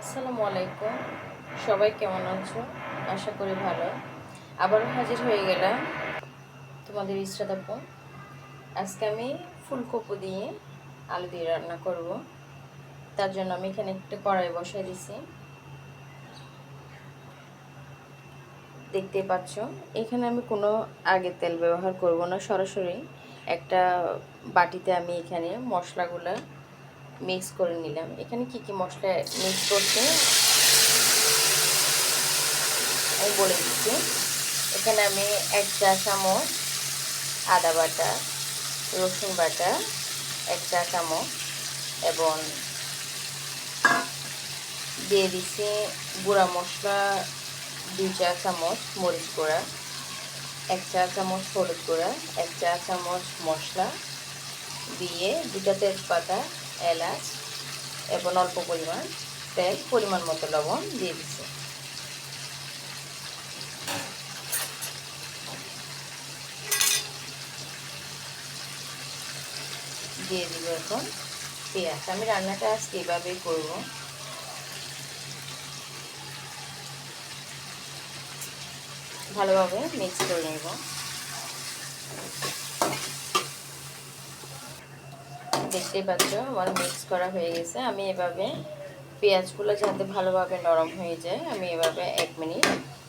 আসসালামু আলাইকুম। সবাই কেমন আছো? আশা করি ভালো। আবারও হাজির হয়ে গেলাম তোমাদের ইস্রাদাপু আজকে আমি ফুলকপি দিয়ে আলু দিয়ে রান্না করব। তার জন্য আমি এখানে একটা কড়াই বসাই দিছি। দেখতে পাচ্ছ, এখানে আমি কোনো আগে তেল ব্যবহার করব না। সরাসরি একটা বাটিতে আমি এখানে মশলাগুলো মিক্স করে নিলাম। এখানে কি কি মশলা মিক্স করতে আমি বলে দিচ্ছি। এখানে আমি এক চা চামচ আদা বাটা, রসুন বাটা, এক চা চামচ এবং দিয়ে দিচ্ছি গুঁড়া মশলা, দুই চা চামচ মরিচ গুঁড়া, এক চা চামচ হলুদ গুঁড়া, এক চা চামচ মশলা দিয়ে দুটা তেজপাতা এলাচ, এবং অল্প পরিমাণ তেল, পরিমাণ মতো লবণ দিয়ে দিচ্ছি। দিয়ে দিব এখন পেঁয়াজ। আমি রান্নাটা আজকে এভাবেই করব। ভালোভাবে মিক্স করে নেব। দেখতেই পাচ্ছ, আমার মিক্স করা হয়ে গেছে। আমি এভাবে পেঁয়াজগুলো যাতে ভালোভাবে নরম হয়ে যায়, আমি এভাবে এক মিনিট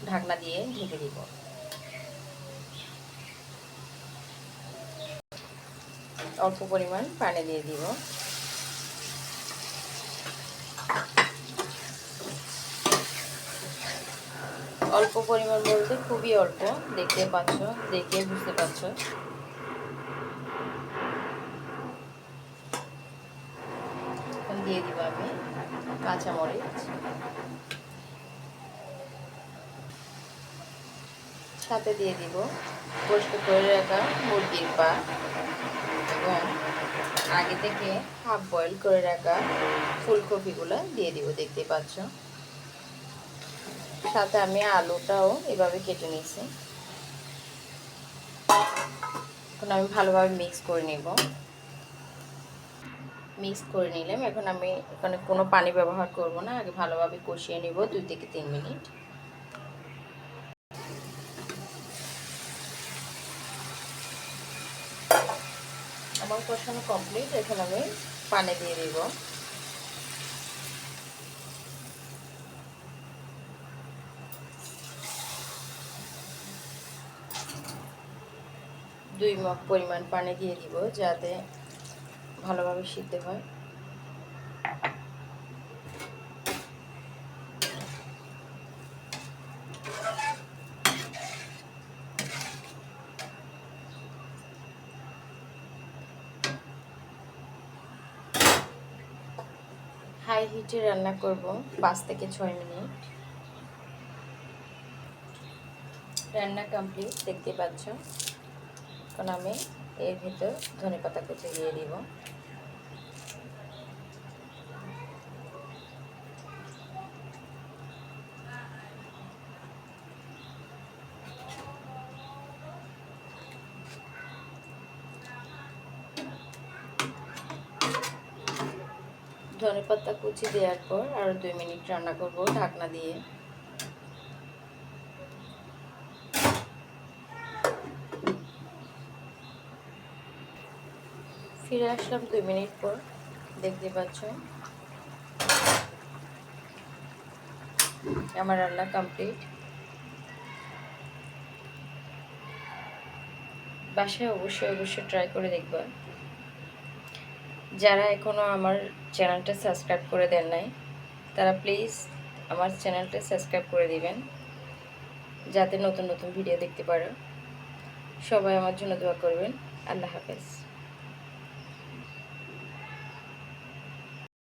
ঢাকনা দিয়ে ঢেকে দিব। অল্প পরিমাণ পানি দিয়ে দিব। অল্প পরিমাণ বলতে খুবই অল্প, দেখতে পাচ্ছ, দেখে বুঝতে পারছ। দিয়ে দিব আমি কাঁচামরিচ। সাথে দিয়ে দিব পরিষ্কার করে রাখা মুরগির পা এবং আগে থেকে হাফ বয়েল করে রাখা ফুলকপিগুলো দিয়ে দিব দেখতে পাচ্ছ। সাথে আমি আলুটাও এভাবে কেটে নিয়েছি। এখন আমি ভালোভাবে মিক্স করে নেব। মিক্স করে নিলাম। এখন আমি এখানে কোনো পানি ব্যবহার করব না। আগে ভালোভাবে কষিয়ে নিব দুই থেকে তিন মিনিট। আমার কষানো কমপ্লিট এখন আমি পানি দিয়ে দিব। দুই মগ পরিমাণ পানি দিয়ে দিব যাতে ভালোভাবে সিদ্ধ হয়। হাই হিটে রান্না করব পাঁচ থেকে ছয় মিনিট। রান্না কমপ্লিট, দেখতে পাচ্ছ। এখন আমি এর ভিতর ধনে পাতা কুচি দিয়ে দিব। ধনে পাতা কুচি দেওয়ার পর আরও দুই মিনিট রান্না করব ঢাকনা দিয়ে। ফিরে আসলাম দুই মিনিট পর দেখতে পাচ্ছ আমার রান্না কমপ্লিট বাসায় অবশ্যই অবশ্যই ট্রাই করে দেখবা যারা এখনও আমার চ্যানেলটা সাবস্ক্রাইব করে দেন নাই, তারা প্লিজ আমার চ্যানেলটা সাবস্ক্রাইব করে দিবেন, যাতে নতুন নতুন ভিডিও দেখতে পারো। সবাই আমার জন্য দোয়া করবেন। আল্লাহ হাফেজ।